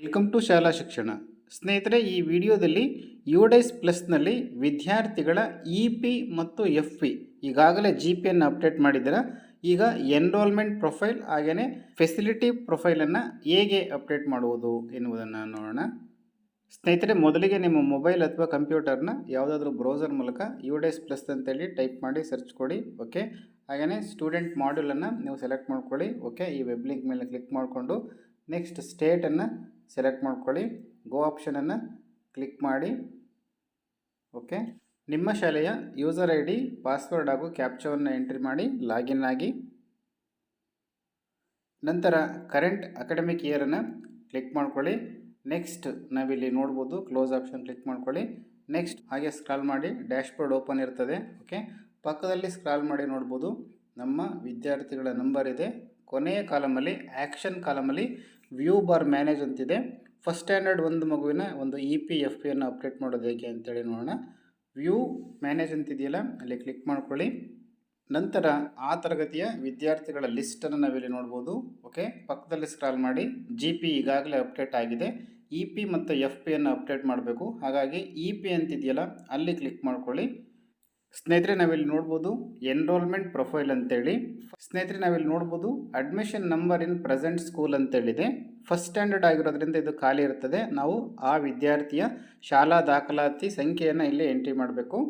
Welcome to ಶಾಲಾ ಶಿಕ್ಷಣ ಸ್ನೇಹಿತರೆ, ಈ ವಿಡಿಯೋದಲ್ಲಿ ಯುಡೈಸ್ ಪ್ಲಸ್ನಲ್ಲಿ ವಿದ್ಯಾರ್ಥಿಗಳ ಇ ಪಿ ಮತ್ತು ಎಫ್ ಪಿ ಈಗಾಗಲೇ ಜಿ ಪಿಯನ್ನು ಅಪ್ಡೇಟ್ ಮಾಡಿದ್ದೀರಾ? ಈಗ ಎನ್ರೋಲ್ಮೆಂಟ್ ಪ್ರೊಫೈಲ್ ಹಾಗೆಯೇ ಫೆಸಿಲಿಟಿ ಪ್ರೊಫೈಲನ್ನು ಹೇಗೆ ಅಪ್ಡೇಟ್ ಮಾಡುವುದು ಎನ್ನುವುದನ್ನು ನೋಡೋಣ. ಸ್ನೇಹಿತರೆ, ಮೊದಲಿಗೆ ನಿಮ್ಮ ಮೊಬೈಲ್ ಅಥವಾ ಕಂಪ್ಯೂಟರ್ನ ಯಾವುದಾದ್ರೂ ಬ್ರೌಸರ್ ಮೂಲಕ ಯುಡೈಸ್ ಪ್ಲಸ್ ಅಂತೇಳಿ ಟೈಪ್ ಮಾಡಿ ಸರ್ಚ್ ಕೊಡಿ ಓಕೆ ಹಾಗೆಯೇ ಸ್ಟೂಡೆಂಟ್ ಮಾಡ್ಯೂಲನ್ನು ನೀವು ಸೆಲೆಕ್ಟ್ ಮಾಡ್ಕೊಳ್ಳಿ ಓಕೆ ಈ ವೆಬ್ ಲಿಂಕ್ ಮೇಲೆ ಕ್ಲಿಕ್ ಮಾಡಿಕೊಂಡು ನೆಕ್ಸ್ಟ್ ಸ್ಟೇಟನ್ನು ಸೆಲೆಕ್ಟ್ ಮಾಡ್ಕೊಳ್ಳಿ. ಗೋ ಆಪ್ಷನನ್ನು ಕ್ಲಿಕ್ ಮಾಡಿ. ಓಕೆ ನಿಮ್ಮ ಶಾಲೆಯ ಯೂಸರ್ ಐ ಡಿ ಪಾಸ್ವರ್ಡ್ ಹಾಗೂ ಕ್ಯಾಪ್ಚವನ್ನು ಎಂಟ್ರಿ ಮಾಡಿ ಲಾಗಿನ್ ಆಗಿ. ನಂತರ ಕರೆಂಟ್ ಅಕಾಡೆಮಿಕ್ ಇಯರನ್ನು ಕ್ಲಿಕ್ ಮಾಡ್ಕೊಳ್ಳಿ. ನೆಕ್ಸ್ಟ್ ನಾವಿಲ್ಲಿ ನೋಡ್ಬೋದು ಕ್ಲೋಸ್ ಆಪ್ಷನ್ ಕ್ಲಿಕ್ ಮಾಡ್ಕೊಳ್ಳಿ. ನೆಕ್ಸ್ಟ್ ಹಾಗೆ ಸ್ಕ್ರಾಲ್ ಮಾಡಿ ಡ್ಯಾಶ್ಬೋರ್ಡ್ ಓಪನ್ ಇರ್ತದೆ. ಓಕೆ ಪಕ್ಕದಲ್ಲಿ ಸ್ಕ್ರಾಲ್ ಮಾಡಿ ನೋಡ್ಬೋದು. ನಮ್ಮ ವಿದ್ಯಾರ್ಥಿಗಳ ನಂಬರ್ ಇದೆ. ಕೊನೆಯ ಕಾಲಮಲ್ಲಿ ಆ್ಯಕ್ಷನ್ ಕಾಲಮಲ್ಲಿ ವ್ಯೂ ಬಾರ್ ಮ್ಯಾನೇಜ್ ಅಂತಿದೆ. ಫಸ್ಟ್ ಸ್ಟ್ಯಾಂಡರ್ಡ್ ಒಂದು ಮಗುವಿನ ಒಂದು ಇ ಪಿ ಎಫ್ ಪಿಯನ್ನು ಅಪ್ಡೇಟ್ ಮಾಡೋದು ಹೇಗೆ ಅಂತೇಳಿ ನೋಡೋಣ. ವ್ಯೂ ಮ್ಯಾನೇಜ್ ಅಂತಿದೆಯಲ್ಲ, ಅಲ್ಲಿ ಕ್ಲಿಕ್ ಮಾಡ್ಕೊಳ್ಳಿ. ನಂತರ ಆ ತರಗತಿಯ ವಿದ್ಯಾರ್ಥಿಗಳ ಲಿಸ್ಟನ್ನು ನಾವಿಲ್ಲಿ ನೋಡ್ಬೋದು. ಓಕೆ, ಪಕ್ಕದಲ್ಲಿ ಸ್ಕ್ರಾಲ್ ಮಾಡಿ. ಜಿ ಪಿ ಈಗಾಗಲೇ ಅಪ್ಡೇಟ್ ಆಗಿದೆ. ಇ ಪಿ ಮತ್ತು ಎಫ್ ಪಿಯನ್ನು ಅಪ್ಡೇಟ್ ಮಾಡಬೇಕು. ಹಾಗಾಗಿ ಇ ಪಿ ಅಂತಿದೆಯಲ್ಲ, ಅಲ್ಲಿ ಕ್ಲಿಕ್ ಮಾಡ್ಕೊಳ್ಳಿ. ಸ್ನೇಹಿತರೆ, ನಾವಿಲ್ಲಿ ನೋಡ್ಬೋದು ಎನ್ರೋಲ್ಮೆಂಟ್ ಪ್ರೊಫೈಲ್ ಅಂತೇಳಿ. ಸ್ನೇಹಿತರೆ, ನಾವಿಲ್ಲಿ ನೋಡ್ಬೋದು admission number in present school ಅಂತೇಳಿದೆ. First standard ಆಗಿರೋದ್ರಿಂದ ಇದು ಖಾಲಿ ಇರ್ತದೆ. ನಾವು ಆ ವಿದ್ಯಾರ್ಥಿಯ ಶಾಲಾ ದಾಖಲಾತಿ ಸಂಖ್ಯೆಯನ್ನು ಇಲ್ಲಿ ಎಂಟ್ರಿ ಮಾಡಬೇಕು.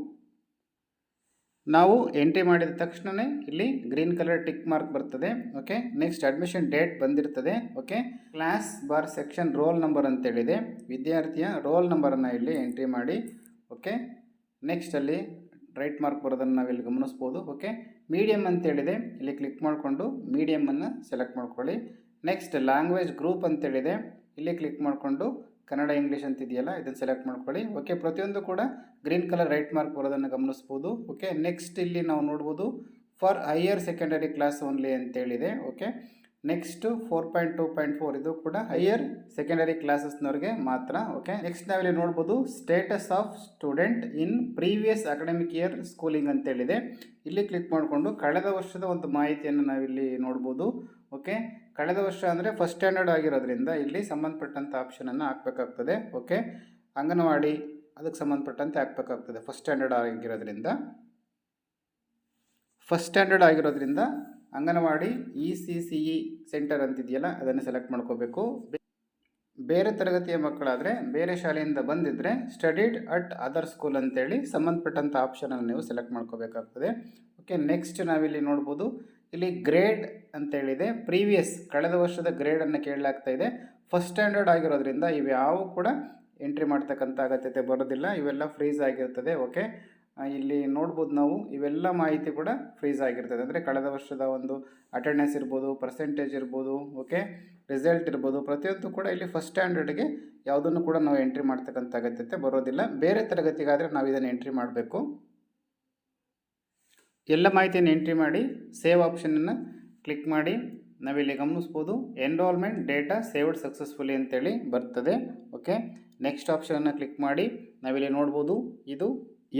ನಾವು ಎಂಟ್ರಿ ಮಾಡಿದ ತಕ್ಷಣವೇ ಇಲ್ಲಿ ಗ್ರೀನ್ ಕಲರ್ ಟಿಕ್ ಮಾರ್ಕ್ ಬರ್ತದೆ. ಓಕೆ ನೆಕ್ಸ್ಟ್ ಅಡ್ಮಿಷನ್ ಡೇಟ್ ಬಂದಿರ್ತದೆ. Okay class bar section roll number ಅಂತೇಳಿದೆ. ವಿದ್ಯಾರ್ಥಿಯ ರೋಲ್ ನಂಬರನ್ನು ಇಲ್ಲಿ ಎಂಟ್ರಿ ಮಾಡಿ. ಓಕೆ ನೆಕ್ಸ್ಟ್ ಅಲ್ಲಿ ರೈಟ್ ಮಾರ್ಕ್ ಬರೋದನ್ನು ನಾವಿಲ್ಲಿ ಗಮನಿಸ್ಬೋದು. ಓಕೆ ಮೀಡಿಯಮ್ ಅಂತೇಳಿದೆ. ಇಲ್ಲಿ ಕ್ಲಿಕ್ ಮಾಡಿಕೊಂಡು ಮೀಡಿಯಮನ್ನು ಸೆಲೆಕ್ಟ್ ಮಾಡ್ಕೊಳ್ಳಿ. ನೆಕ್ಸ್ಟ್ ಲ್ಯಾಂಗ್ವೇಜ್ ಗ್ರೂಪ್ ಅಂತೇಳಿದೆ. ಇಲ್ಲಿ ಕ್ಲಿಕ್ ಮಾಡಿಕೊಂಡು ಕನ್ನಡ ಇಂಗ್ಲೀಷ್ ಅಂತಿದೆಯಲ್ಲ, ಇದನ್ನು ಸೆಲೆಕ್ಟ್ ಮಾಡ್ಕೊಳ್ಳಿ. ಓಕೆ ಪ್ರತಿಯೊಂದು ಕೂಡ ಗ್ರೀನ್ ಕಲರ್ ರೈಟ್ ಮಾರ್ಕ್ ಬರೋದನ್ನು ಗಮನಿಸ್ಬೋದು. ಓಕೆ ನೆಕ್ಸ್ಟ್ ಇಲ್ಲಿ ನಾವು ನೋಡ್ಬೋದು for higher secondary class only ಅಂತೇಳಿದೆ. Okay next four point two point four ಇದು ಕೂಡ ಹೈಯರ್ ಸೆಕೆಂಡರಿ ಕ್ಲಾಸಸ್ನವ್ರಿಗೆ ಮಾತ್ರ. ಓಕೆ ನೆಕ್ಸ್ಟ್ ನಾವಿಲ್ಲಿ ನೋಡ್ಬೋದು status of student in previous academic year schooling ಅಂತೇಳಿದೆ. ಇಲ್ಲಿ ಕ್ಲಿಕ್ ಮಾಡಿಕೊಂಡು ಕಳೆದ ವರ್ಷದ ಒಂದು ಮಾಹಿತಿಯನ್ನು ನಾವಿಲ್ಲಿ ನೋಡ್ಬೋದು. ಓಕೆ? ಕಳೆದ ವರ್ಷ ಅಂದರೆ ಫಸ್ಟ್ ಸ್ಟ್ಯಾಂಡರ್ಡ್ ಆಗಿರೋದ್ರಿಂದ ಇಲ್ಲಿ ಸಂಬಂಧಪಟ್ಟಂಥ ಆಪ್ಷನನ್ನು ಹಾಕಬೇಕಾಗ್ತದೆ, ಓಕೆ? ಅಂಗನವಾಡಿ ಅದಕ್ಕೆ ಸಂಬಂಧಪಟ್ಟಂತೆ ಹಾಕಬೇಕಾಗ್ತದೆ ಫಸ್ಟ್ ಸ್ಟ್ಯಾಂಡರ್ಡ್ ಆಗಿರೋದ್ರಿಂದ. ಫಸ್ಟ್ ಸ್ಟ್ಯಾಂಡರ್ಡ್ ಆಗಿರೋದ್ರಿಂದ anganwadi E C C E centre ಅಂತಿದೆಯಲ್ಲ, ಅದನ್ನು ಸೆಲೆಕ್ಟ್ ಮಾಡ್ಕೋಬೇಕು. ಬೇರೆ ತರಗತಿಯ ಮಕ್ಕಳಾದರೆ ಬೇರೆ ಶಾಲೆಯಿಂದ ಬಂದಿದ್ದರೆ ಸ್ಟಡಿಡ್ ಅಟ್ ಅದರ್ ಸ್ಕೂಲ್ ಅಂತೇಳಿ ಸಂಬಂಧಪಟ್ಟಂಥ ಆಪ್ಷನನ್ನು ನೀವು ಸೆಲೆಕ್ಟ್ ಮಾಡ್ಕೋಬೇಕಾಗ್ತದೆ. ಓಕೆ ನೆಕ್ಸ್ಟ್ ನಾವಿಲ್ಲಿ ನೋಡ್ಬೋದು ಇಲ್ಲಿ ಗ್ರೇಡ್ ಅಂತೇಳಿದೆ ಪ್ರೀವಿಯಸ್ ಕಳೆದ ವರ್ಷದ ಗ್ರೇಡನ್ನು ಕೇಳಲಾಗ್ತಾ ಇದೆ. ಫಸ್ಟ್ ಸ್ಟ್ಯಾಂಡರ್ಡ್ ಆಗಿರೋದ್ರಿಂದ ಇವ್ಯಾವು ಕೂಡ ಎಂಟ್ರಿ ಮಾಡ್ತಕ್ಕಂಥ ಅಗತ್ಯತೆ ಬರೋದಿಲ್ಲ. ಇವೆಲ್ಲ ಫ್ರೀಸ್ ಆಗಿರ್ತದೆ. ಓಕೆ? ಇಲ್ಲಿ ನೋಡ್ಬೋದು ನಾವು. ಇವೆಲ್ಲ ಮಾಹಿತಿ ಕೂಡ ಫ್ರೀಸ್ ಆಗಿರ್ತದೆ. ಅಂದರೆ ಕಳೆದ ವರ್ಷದ ಒಂದು ಅಟೆಂಡೆನ್ಸ್ ಇರ್ಬೋದು ಪರ್ಸೆಂಟೇಜ್ ಇರ್ಬೋದು, ಓಕೆ? ರಿಸಲ್ಟ್ ಇರ್ಬೋದು. ಪ್ರತಿಯೊಂದು ಕೂಡ ಇಲ್ಲಿ ಫಸ್ಟ್ ಸ್ಟ್ಯಾಂಡರ್ಡ್ಗೆ ಯಾವುದನ್ನು ಕೂಡ ನಾವು ಎಂಟ್ರಿ ಮಾಡ್ತಕ್ಕಂಥ ಅಗತ್ಯತೆ ಬರೋದಿಲ್ಲ. ಬೇರೆ ತರಗತಿಗಾದರೆ ನಾವು ಇದನ್ನು ಎಂಟ್ರಿ ಮಾಡಬೇಕು. ಎಲ್ಲ ಮಾಹಿತಿಯನ್ನು ಎಂಟ್ರಿ ಮಾಡಿ ಸೇವ್ ಆಪ್ಷನನ್ನು ಕ್ಲಿಕ್ ಮಾಡಿ, ನಾವಿಲ್ಲಿ ಗಮನಿಸ್ಬೋದು ಎನ್ರೋಲ್ಮೆಂಟ್ ಡೇಟಾ ಸೇವ್ಡ್ ಸಕ್ಸಸ್ಫುಲಿ ಅಂತೇಳಿ ಬರ್ತದೆ. ಓಕೆ ನೆಕ್ಸ್ಟ್ ಆಪ್ಷನನ್ನು ಕ್ಲಿಕ್ ಮಾಡಿ, ನಾವಿಲ್ಲಿ ನೋಡ್ಬೋದು ಇದು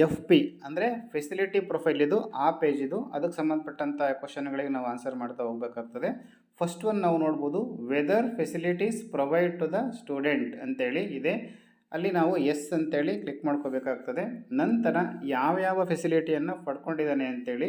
ಎಫ್ ಪಿ ಅಂದರೆ ಫೆಸಿಲಿಟಿ ಪ್ರೊಫೈಲ್ ಇದು, ಆ ಪೇಜ್ ಇದು. ಅದಕ್ಕೆ ಸಂಬಂಧಪಟ್ಟಂಥ ಕ್ವಶನ್ಗಳಿಗೆ ನಾವು ಆನ್ಸರ್ ಮಾಡ್ತಾ ಹೋಗಬೇಕಾಗ್ತದೆ. ಫಸ್ಟ್ ಒನ್ ನಾವು ನೋಡ್ಬೋದು whether facilities provide to the student ಅಂತೇಳಿ ಇದೆ. ಅಲ್ಲಿ ನಾವು ಎಸ್ ಅಂತೇಳಿ ಕ್ಲಿಕ್ ಮಾಡ್ಕೋಬೇಕಾಗ್ತದೆ. ನಂತರ ಯಾವ್ಯಾವ ಫೆಸಿಲಿಟಿಯನ್ನು ಪಡ್ಕೊಂಡಿದ್ದಾನೆ ಅಂತೇಳಿ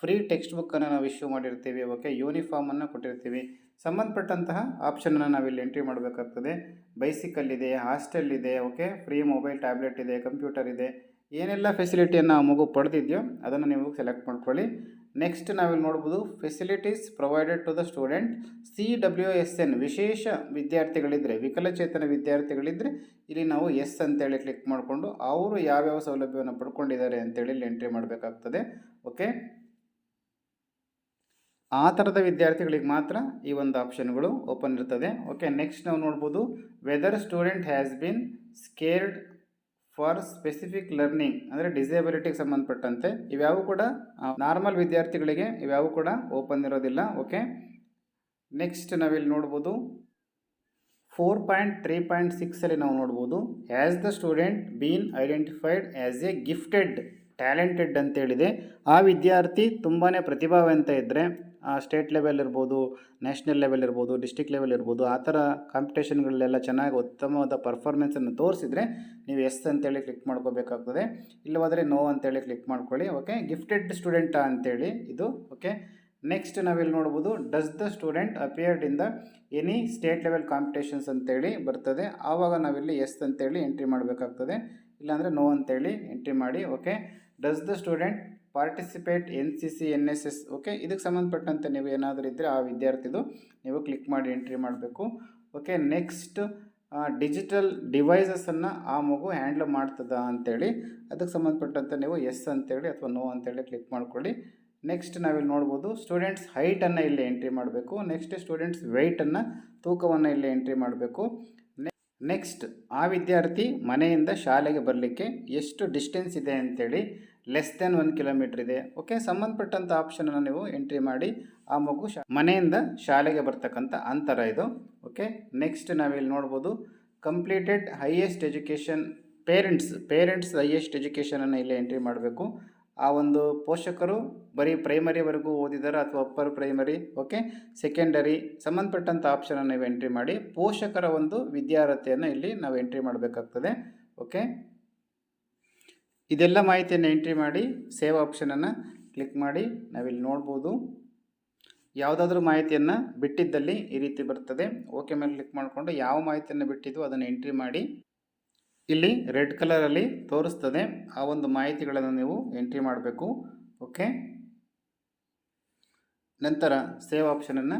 ಫ್ರೀ ಟೆಕ್ಸ್ಟ್ ಬುಕ್ಕನ್ನು ನಾವು ಇಶ್ಯೂ ಮಾಡಿರ್ತೀವಿ ಓಕೆ ಯೂನಿಫಾರ್ಮನ್ನು ಕೊಟ್ಟಿರ್ತೀವಿ. ಸಂಬಂಧಪಟ್ಟಂತಹ ಆಪ್ಷನನ್ನು ನಾವಿಲ್ಲಿ ಎಂಟ್ರಿ ಮಾಡಬೇಕಾಗ್ತದೆ. ಬೈಸಿಕಲ್ ಇದೆ ಹಾಸ್ಟೆಲ್ ಇದೆ ಓಕೆ ಫ್ರೀ ಮೊಬೈಲ್ ಟ್ಯಾಬ್ಲೆಟ್ ಇದೆ ಕಂಪ್ಯೂಟರ್ ಇದೆ. ಏನೆಲ್ಲ ಫೆಸಿಲಿಟಿಯನ್ನು ಮಗು ಪಡೆದಿದೆಯೋ ಅದನ್ನು ನೀವು ಸೆಲೆಕ್ಟ್ ಮಾಡ್ಕೊಳ್ಳಿ. ನೆಕ್ಸ್ಟ್ ನಾವಿಲ್ಲಿ ನೋಡ್ಬೋದು facilities provided to the student C W S N ವಿಶೇಷ ವಿದ್ಯಾರ್ಥಿಗಳಿದ್ದರೆ ವಿಕಲಚೇತನ ವಿದ್ಯಾರ್ಥಿಗಳಿದ್ದರೆ ಇಲ್ಲಿ ನಾವು ಎಸ್ ಅಂತೇಳಿ ಕ್ಲಿಕ್ ಮಾಡಿಕೊಂಡು ಅವರು ಯಾವ್ಯಾವ ಸೌಲಭ್ಯವನ್ನು ಪಡ್ಕೊಂಡಿದ್ದಾರೆ ಅಂತೇಳಿ ಇಲ್ಲಿ ಎಂಟ್ರಿ ಮಾಡಬೇಕಾಗ್ತದೆ. ಓಕೆ ಆ ಥರದ ವಿದ್ಯಾರ್ಥಿಗಳಿಗೆ ಮಾತ್ರ ಈ ಒಂದು ಆಪ್ಷನ್ಗಳು ಓಪನ್ ಇರ್ತದೆ. ಓಕೆ ನೆಕ್ಸ್ಟ್ ನಾವು ನೋಡ್ಬೋದು whether student has been screened for specific learning, ಅಂದರೆ ಡಿಸೇಬಿಲಿಟಿಗೆ ಸಂಬಂಧಪಟ್ಟಂತೆ, ಇವ್ಯಾವು ಕೂಡ ನಾರ್ಮಲ್ ವಿದ್ಯಾರ್ಥಿಗಳಿಗೆ ಇವ್ಯಾವು ಕೂಡ ಓಪನ್ ಇರೋದಿಲ್ಲ, ಓಕೆ? ನೆಕ್ಸ್ಟ್ ನಾವಿಲ್ಲಿ ನೋಡ್ಬೋದು ಫೋರ್ ಪಾಯಿಂಟ್ ತ್ರೀ ಪಾಯಿಂಟ್ ಸಿಕ್ಸಲ್ಲಿ ನಾವು ನೋಡ್ಬೋದು as the student been identified as a gifted talented ಅಂತೇಳಿದೆ, ಆ ವಿದ್ಯಾರ್ಥಿ ತುಂಬಾ ಪ್ರತಿಭಾವಂತ ಇದ್ದರೆ ಸ್ಟೇಟ್ ಲೆವೆಲ್ ಇರ್ಬೋದು ನ್ಯಾಷನಲ್ ಲೆವೆಲ್ ಇರ್ಬೋದು ಡಿಸ್ಟಿಕ್ ಲೆವೆಲ್ ಇರ್ಬೋದು, ಆ ಥರ ಕಾಂಪಿಟೇಷನ್ಗಳಲ್ಲೆಲ್ಲ ಚೆನ್ನಾಗಿ ಉತ್ತಮವಾದ ಪರ್ಫಾರ್ಮೆನ್ಸನ್ನು ತೋರಿಸಿದರೆ ನೀವು ಎಸ್ ಅಂತೇಳಿ ಕ್ಲಿಕ್ ಮಾಡ್ಕೋಬೇಕಾಗ್ತದೆ. ಇಲ್ಲವಾದರೆ ನೋ ಅಂತೇಳಿ ಕ್ಲಿಕ್ ಮಾಡ್ಕೊಳ್ಳಿ ಓಕೆ ಗಿಫ್ಟೆಡ್ ಸ್ಟೂಡೆಂಟಾ ಅಂತೇಳಿ ಇದು ಓಕೆ ನೆಕ್ಸ್ಟ್ ನಾವಿಲ್ಲಿ ನೋಡ್ಬೋದು does the student appeared in the any state level competitions ಅಂತೇಳಿ ಬರ್ತದೆ. ಆವಾಗ ನಾವಿಲ್ಲಿ ಎಸ್ ಅಂತೇಳಿ ಎಂಟ್ರಿ ಮಾಡಬೇಕಾಗ್ತದೆ. ಇಲ್ಲಾಂದರೆ ನೋ ಅಂತೇಳಿ ಎಂಟ್ರಿ ಮಾಡಿ okay does the student participate N C C N S S okay ಇದಕ್ಕೆ ಸಂಬಂಧಪಟ್ಟಂತೆ ನೀವು ಏನಾದರೂ ಇದ್ದರೆ ಆ ವಿದ್ಯಾರ್ಥಿದು ನೀವು ಕ್ಲಿಕ್ ಮಾಡಿ ಎಂಟ್ರಿ ಮಾಡಬೇಕು ಓಕೆ ನೆಕ್ಸ್ಟ್ ಡಿಜಿಟಲ್ ಡಿವೈಸಸನ್ನು ಆ ಮಗು ಹ್ಯಾಂಡ್ಲ್ ಮಾಡ್ತದ ಅಂತೇಳಿ, ಅದಕ್ಕೆ ಸಂಬಂಧಪಟ್ಟಂತೆ ನೀವು ಎಸ್ ಅಂತೇಳಿ ಅಥವಾ ನೋ ಅಂತೇಳಿ ಕ್ಲಿಕ್ ಮಾಡ್ಕೊಳ್ಳಿ. ನೆಕ್ಸ್ಟ್ ನಾವಿಲ್ಲಿ ನೋಡ್ಬೋದು ಸ್ಟೂಡೆಂಟ್ಸ್ ಹೈಟನ್ನು ಇಲ್ಲಿ ಎಂಟ್ರಿ ಮಾಡಬೇಕು ನೆಕ್ಸ್ಟ್ ಸ್ಟೂಡೆಂಟ್ಸ್ ವೆಯ್ಟನ್ನು ತೂಕವನ್ನು ಇಲ್ಲಿ ಎಂಟ್ರಿ ಮಾಡಬೇಕು. ನೆಕ್ಸ್ಟ್ ಆ ವಿದ್ಯಾರ್ಥಿ ಮನೆಯಿಂದ ಶಾಲೆಗೆ ಬರಲಿಕ್ಕೆ ಎಷ್ಟು ಡಿಸ್ಟೆನ್ಸ್ ಇದೆ ಅಂತೇಳಿ ಲೆಸ್ ದೆನ್ ಒನ್ ಕಿಲೋಮೀಟ್ರ್ ಇದೆ. ಓಕೆ ಸಂಬಂಧಪಟ್ಟಂಥ ಆಪ್ಷನನ್ನು ನೀವು ಎಂಟ್ರಿ ಮಾಡಿ, ಆ ಮಗು ಮನೆಯಿಂದ ಶಾಲೆಗೆ ಬರ್ತಕ್ಕಂಥ ಅಂತರ ಇದು. ಓಕೆ ನೆಕ್ಸ್ಟ್ ನಾವಿಲ್ಲಿ ನೋಡ್ಬೋದು completed highest education parents parents highest ಎಜುಕೇಷನನ್ನು ಇಲ್ಲಿ ಎಂಟ್ರಿ ಮಾಡಬೇಕು. ಆ ಒಂದು ಪೋಷಕರು ಬರೀ ಪ್ರೈಮರಿವರೆಗೂ ಓದಿದ್ದಾರೆ ಅಥವಾ ಅಪ್ಪರ್ ಪ್ರೈಮರಿ ಓಕೆ ಸೆಕೆಂಡರಿ ಸಂಬಂಧಪಟ್ಟಂಥ ಆಪ್ಷನನ್ನು ನೀವು ಎಂಟ್ರಿ ಮಾಡಿ, ಪೋಷಕರ ಒಂದು ವಿದ್ಯಾರ್ಹತೆಯನ್ನು ಇಲ್ಲಿ ನಾವು ಎಂಟ್ರಿ ಮಾಡಬೇಕಾಗ್ತದೆ. ಓಕೆ ಇದೆಲ್ಲ ಮಾಹಿತಿಯನ್ನು ಎಂಟ್ರಿ ಮಾಡಿ ಸೇವ್ ಆಪ್ಷನನ್ನು ಕ್ಲಿಕ್ ಮಾಡಿ, ನಾವಿಲ್ಲಿ ನೋಡ್ಬೋದು. ಯಾವುದಾದ್ರೂ ಮಾಹಿತಿಯನ್ನು ಬಿಟ್ಟಿದ್ದಲ್ಲಿ ಈ ರೀತಿ ಬರ್ತದೆ. ಓಕೆ ಮೇಲೆ ಕ್ಲಿಕ್ ಮಾಡಿಕೊಂಡು ಯಾವ ಮಾಹಿತಿಯನ್ನು ಬಿಟ್ಟಿದ್ದು ಅದನ್ನು ಎಂಟ್ರಿ ಮಾಡಿ. ಇಲ್ಲಿ ರೆಡ್ ಕಲರಲ್ಲಿ ತೋರಿಸ್ತದೆ. ಆ ಒಂದು ಮಾಹಿತಿಗಳನ್ನು ನೀವು ಎಂಟ್ರಿ ಮಾಡಬೇಕು. ಓಕೆ? ನಂತರ ಸೇವ್ ಆಪ್ಷನನ್ನು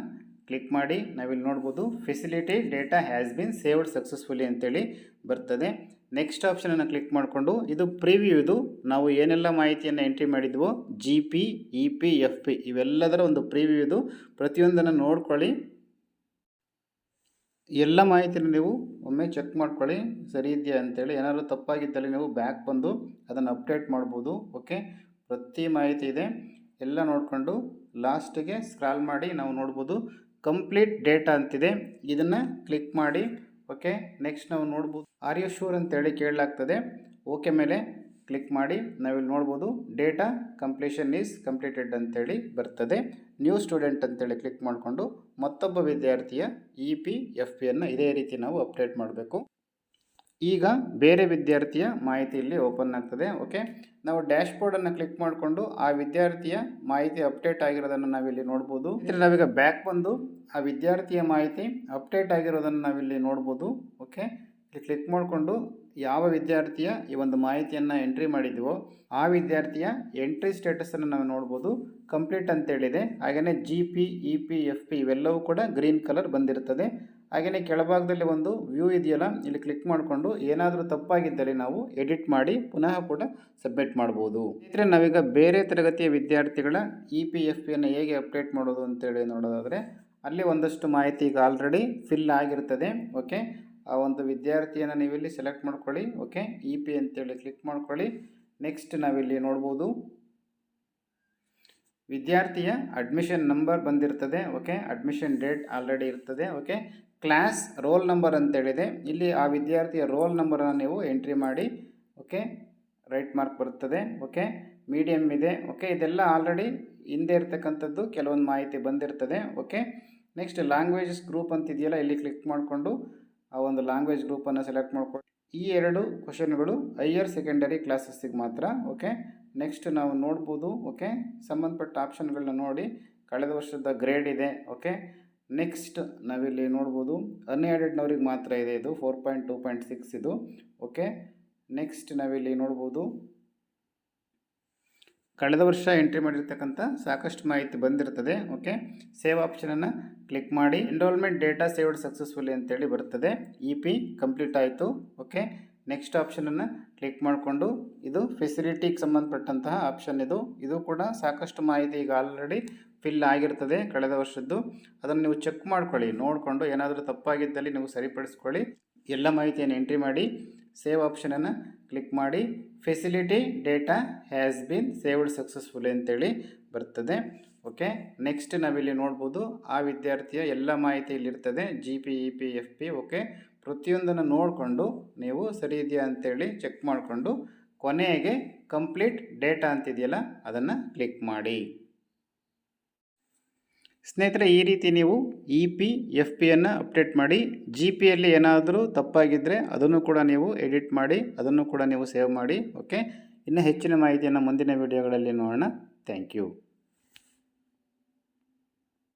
ಕ್ಲಿಕ್ ಮಾಡಿ, ನಾವಿಲ್ಲಿ ನೋಡ್ಬೋದು facility data has been saved successfully ಅಂತೇಳಿ ಬರ್ತದೆ. ನೆಕ್ಸ್ಟ್ ಆಪ್ಷನನ್ನು ಕ್ಲಿಕ್ ಮಾಡಿಕೊಂಡು, ಇದು ಪ್ರಿವ್ಯೂ ಇದು. ನಾವು ಏನೆಲ್ಲ ಮಾಹಿತಿಯನ್ನು entry ಮಾಡಿದ್ವೋ G P E P F P ಇವೆಲ್ಲದರ ಒಂದು ಪ್ರಿವ್ಯೂ ಇದು. ಪ್ರತಿಯೊಂದನ್ನು ನೋಡ್ಕೊಳ್ಳಿ. ಎಲ್ಲ ಮಾಹಿತಿನ ನೀವು ಒಮ್ಮೆ ಚೆಕ್ ಮಾಡ್ಕೊಳ್ಳಿ. ಸರಿ ಇದೆಯಾ ಅಂತೇಳಿ. ಏನಾದರೂ ತಪ್ಪಾಗಿದ್ದಲ್ಲಿ ನೀವು ಬ್ಯಾಕ್ ಬಂದು ಅದನ್ನು ಅಪ್ಡೇಟ್ ಮಾಡ್ಬೋದು. ಓಕೆ ಪ್ರತಿ ಮಾಹಿತಿ ಇದೆ. ಎಲ್ಲ ನೋಡಿಕೊಂಡು ಲಾಸ್ಟಿಗೆ ಸ್ಕ್ರಾಲ್ ಮಾಡಿ ನಾವು ನೋಡ್ಬೋದು. ಕಂಪ್ಲೀಟ್ ಡೇಟಾ ಅಂತಿದೆ. ಇದನ್ನು ಕ್ಲಿಕ್ ಮಾಡಿ. ಓಕೆ? ನೆಕ್ಸ್ಟ್ ನಾವು ನೋಡ್ಬೋದು. ಆರ್ ಯು ಶೂರ್ ಅಂತೇಳಿ ಕೇಳಲಾಗ್ತದೆ. ಓಕೆ ಮೇಲೆ ಕ್ಲಿಕ್ ಮಾಡಿ, ನಾವಿಲ್ಲಿ ನೋಡ್ಬೋದು ಡೇಟಾ ಕಂಪ್ಲೀಷನ್ ಈಸ್ ಕಂಪ್ಲೀಟೆಡ್ ಅಂತೇಳಿ ಬರ್ತದೆ. ನ್ಯೂ ಸ್ಟೂಡೆಂಟ್ ಅಂತೇಳಿ ಕ್ಲಿಕ್ ಮಾಡಿಕೊಂಡು, ಮತ್ತೊಬ್ಬ ವಿದ್ಯಾರ್ಥಿಯ ಇ ಪಿ ಎಫ್ ಪಿಯನ್ನು ಇದೇ ರೀತಿ ನಾವು ಅಪ್ಡೇಟ್ ಮಾಡಬೇಕು. ಈಗ ಬೇರೆ ವಿದ್ಯಾರ್ಥಿಯ ಮಾಹಿತಿ ಇಲ್ಲಿ ಓಪನ್ ಆಗ್ತದೆ, ಓಕೆ? ನಾವು ಡ್ಯಾಶ್ ಬೋರ್ಡನ್ನು ಕ್ಲಿಕ್ ಮಾಡಿಕೊಂಡು ಆ ವಿದ್ಯಾರ್ಥಿಯ ಮಾಹಿತಿ ಅಪ್ಡೇಟ್ ಆಗಿರೋದನ್ನು ನಾವಿಲ್ಲಿ ನೋಡ್ಬೋದು. ಇದ್ರೆ ನಾವೀಗ ಬ್ಯಾಕ್ ಬಂದು ಆ ವಿದ್ಯಾರ್ಥಿಯ ಮಾಹಿತಿ ಅಪ್ಡೇಟ್ ಆಗಿರೋದನ್ನು ನಾವಿಲ್ಲಿ ನೋಡ್ಬೋದು. ಓಕೆ ಇಲ್ಲಿ ಕ್ಲಿಕ್ ಮಾಡಿಕೊಂಡು ಯಾವ ವಿದ್ಯಾರ್ಥಿಯ ಈ ಒಂದು ಮಾಹಿತಿಯನ್ನು ಎಂಟ್ರಿ ಮಾಡಿದ್ದೀವೋ ಆ ವಿದ್ಯಾರ್ಥಿಯ ಎಂಟ್ರಿ ಸ್ಟೇಟಸನ್ನು ನಾವು ನೋಡ್ಬೋದು. ಕಂಪ್ಲೀಟ್ ಅಂತೇಳಿದೆ ಹಾಗೆಯೇ G P E P F P ಇವೆಲ್ಲವೂ ಕೂಡ ಗ್ರೀನ್ ಕಲರ್ ಬಂದಿರುತ್ತದೆ. ಹಾಗೆಯೇ ಕೆಳಭಾಗದಲ್ಲಿ ಒಂದು ವ್ಯೂ ಇದೆಯಲ್ಲ, ಇಲ್ಲಿ ಕ್ಲಿಕ್ ಮಾಡಿಕೊಂಡು ಏನಾದರೂ ತಪ್ಪಾಗಿದ್ದಲ್ಲಿ ನಾವು ಎಡಿಟ್ ಮಾಡಿ ಪುನಃ ಕೂಡ ಸಬ್ಮಿಟ್ ಮಾಡ್ಬೋದು. ಇದ್ರೆ ನಾವೀಗ ಬೇರೆ ತರಗತಿಯ ವಿದ್ಯಾರ್ಥಿಗಳ ಇ ಪಿ ಎಫ್ ಪಿಯನ್ನು ಹೇಗೆ ಅಪ್ಡೇಟ್ ಮಾಡೋದು ಅಂತೇಳಿ ನೋಡೋದಾದರೆ, ಅಲ್ಲಿ ಒಂದಷ್ಟು ಮಾಹಿತಿ ಈಗ ಆಲ್ರೆಡಿ ಫಿಲ್ ಆಗಿರ್ತದೆ. ಓಕೆ? ಆ ಒಂದು ವಿದ್ಯಾರ್ಥಿಯನ್ನು ನೀವಿಲ್ಲಿ ಸೆಲೆಕ್ಟ್ ಮಾಡ್ಕೊಳ್ಳಿ. ಓಕೆ? ಇ ಪಿ ಅಂತೇಳಿ ಕ್ಲಿಕ್ ಮಾಡ್ಕೊಳ್ಳಿ. ನೆಕ್ಸ್ಟ್ ನಾವಿಲ್ಲಿ ನೋಡ್ಬೋದು. ವಿದ್ಯಾರ್ಥಿಯ ಅಡ್ಮಿಷನ್ ನಂಬರ್ ಬಂದಿರ್ತದೆ ಓಕೆ ಅಡ್ಮಿಷನ್ ಡೇಟ್ ಆಲ್ರೆಡಿ ಇರ್ತದೆ ಓಕೆ ಕ್ಲಾಸ್ ರೋಲ್ ನಂಬರ್ ಅಂತೇಳಿದೆ. ಇಲ್ಲಿ ಆ ವಿದ್ಯಾರ್ಥಿಯ ರೋಲ್ ನಂಬರನ್ನು ನೀವು ಎಂಟ್ರಿ ಮಾಡಿ ಓಕೆ ರೈಟ್ ಮಾರ್ಕ್ ಬರ್ತದೆ ಓಕೆ ಮೀಡಿಯಮ್ ಇದೆ ಓಕೆ ಇದೆಲ್ಲ ಆಲ್ರೆಡಿ ಹಿಂದೆ ಇರ್ತಕ್ಕಂಥದ್ದು ಕೆಲವೊಂದು ಮಾಹಿತಿ ಬಂದಿರ್ತದೆ ಓಕೆ ನೆಕ್ಸ್ಟ್ ಲ್ಯಾಂಗ್ವೇಜಸ್ ಗ್ರೂಪ್ ಅಂತಿದೆಯಲ್ಲ, ಇಲ್ಲಿ ಕ್ಲಿಕ್ ಮಾಡಿಕೊಂಡು ಆ ಒಂದು ಲ್ಯಾಂಗ್ವೇಜ್ ಗ್ರೂಪನ್ನು ಸೆಲೆಕ್ಟ್ ಮಾಡಿಕೊಂಡು ಈ ಎರಡು ಕ್ವಶನ್ಗಳು ಹೈಯರ್ ಸೆಕೆಂಡರಿ ಕ್ಲಾಸಸ್ಸಿಗೆ ಮಾತ್ರ ಓಕೆ ನೆಕ್ಸ್ಟ್ ನಾವು ನೋಡ್ಬೋದು ಓಕೆ ಸಂಬಂಧಪಟ್ಟ ಆಪ್ಷನ್ಗಳನ್ನ ನೋಡಿ. ಕಳೆದ ವರ್ಷದ ಗ್ರೇಡ್ ಇದೆ ಓಕೆ ನೆಕ್ಸ್ಟ್ ನಾವಿಲ್ಲಿ ನೋಡ್ಬೋದು ಅನ್ಎಡೆಡ್ನವ್ರಿಗೆ ಮಾತ್ರ ಇದೆ ಇದು four point two point six ಇದು ಓಕೆ ನೆಕ್ಸ್ಟ್ ನಾವಿಲ್ಲಿ ನೋಡ್ಬೋದು, ಕಳೆದ ವರ್ಷ ಎಂಟ್ರಿ ಮಾಡಿರ್ತಕ್ಕಂಥ ಸಾಕಷ್ಟು ಮಾಹಿತಿ ಬಂದಿರ್ತದೆ ಓಕೆ ಸೇವ್ ಆಪ್ಷನನ್ನು ಕ್ಲಿಕ್ ಮಾಡಿ. ಎನ್ರೋಲ್ಮೆಂಟ್ ಡೇಟಾ ಸೇವ್ಡ್ ಸಕ್ಸಸ್ಫುಲಿ ಅಂತೇಳಿ ಬರ್ತದೆ. ಇ ಪಿ ಕಂಪ್ಲೀಟ್ ಆಯಿತು ಓಕೆ ನೆಕ್ಸ್ಟ್ ಆಪ್ಷನನ್ನು ಕ್ಲಿಕ್ ಮಾಡಿಕೊಂಡು ಇದು ಫೆಸಿಲಿಟಿಗೆ ಸಂಬಂಧಪಟ್ಟಂತಹ ಆಪ್ಷನ್ ಇದು. ಇದು ಕೂಡ ಸಾಕಷ್ಟು ಮಾಹಿತಿ ಈಗ ಆಲ್ರೆಡಿ ಫಿಲ್ ಆಗಿರ್ತದೆ ಕಳೆದ ವರ್ಷದ್ದು. ಅದನ್ನು ನೀವು ಚೆಕ್ ಮಾಡ್ಕೊಳ್ಳಿ, ನೋಡಿಕೊಂಡು ಏನಾದರೂ ತಪ್ಪಾಗಿದ್ದಲ್ಲಿ ನೀವು ಸರಿಪಡಿಸ್ಕೊಳ್ಳಿ. ಎಲ್ಲ ಮಾಹಿತಿಯನ್ನು ಎಂಟ್ರಿ ಮಾಡಿ ಸೇವ್ ಆಪ್ಷನನ್ನು ಕ್ಲಿಕ್ ಮಾಡಿ. Facility data has been saved successful ಅಂತೇಳಿ ಬರ್ತದೆ. ಓಕೆ ನೆಕ್ಸ್ಟ್ ನಾವಿಲ್ಲಿ ನೋಡ್ಬೋದು ಆ ವಿದ್ಯಾರ್ಥಿಯ ಎಲ್ಲ ಮಾಹಿತಿ ಇಲ್ಲಿರ್ತದೆ G P E P F P okay ಪ್ರತಿಯೊಂದನ್ನು ನೋಡಿಕೊಂಡು ನೀವು ಸರಿ ಇದೆಯಾ ಅಂತೇಳಿ ಚೆಕ್ ಮಾಡಿಕೊಂಡು ಕೊನೆಗೆ ಕಂಪ್ಲೀಟ್ ಡೇಟಾ ಅಂತಿದೆಯಲ್ಲ ಅದನ್ನು ಕ್ಲಿಕ್ ಮಾಡಿ. ಸ್ನೇಹಿತರೆ, ಈ ರೀತಿ ನೀವು ಇ ಪಿ ಎಫ್ ಪಿಯನ್ನು ಅಪ್ಡೇಟ್ ಮಾಡಿ ಜಿ ಪಿಯಲ್ಲಿ ಏನಾದರೂ ತಪ್ಪಾಗಿದ್ದರೆ ಅದನ್ನು ಕೂಡ ನೀವು ಎಡಿಟ್ ಮಾಡಿ, ಅದನ್ನು ಕೂಡ ನೀವು ಸೇವ್ ಮಾಡಿ ಓಕೆ ಇನ್ನು ಹೆಚ್ಚಿನ ಮಾಹಿತಿಯನ್ನು ಮುಂದಿನ ವೀಡಿಯೋಗಳಲ್ಲಿ ನೋಡೋಣ. Thank you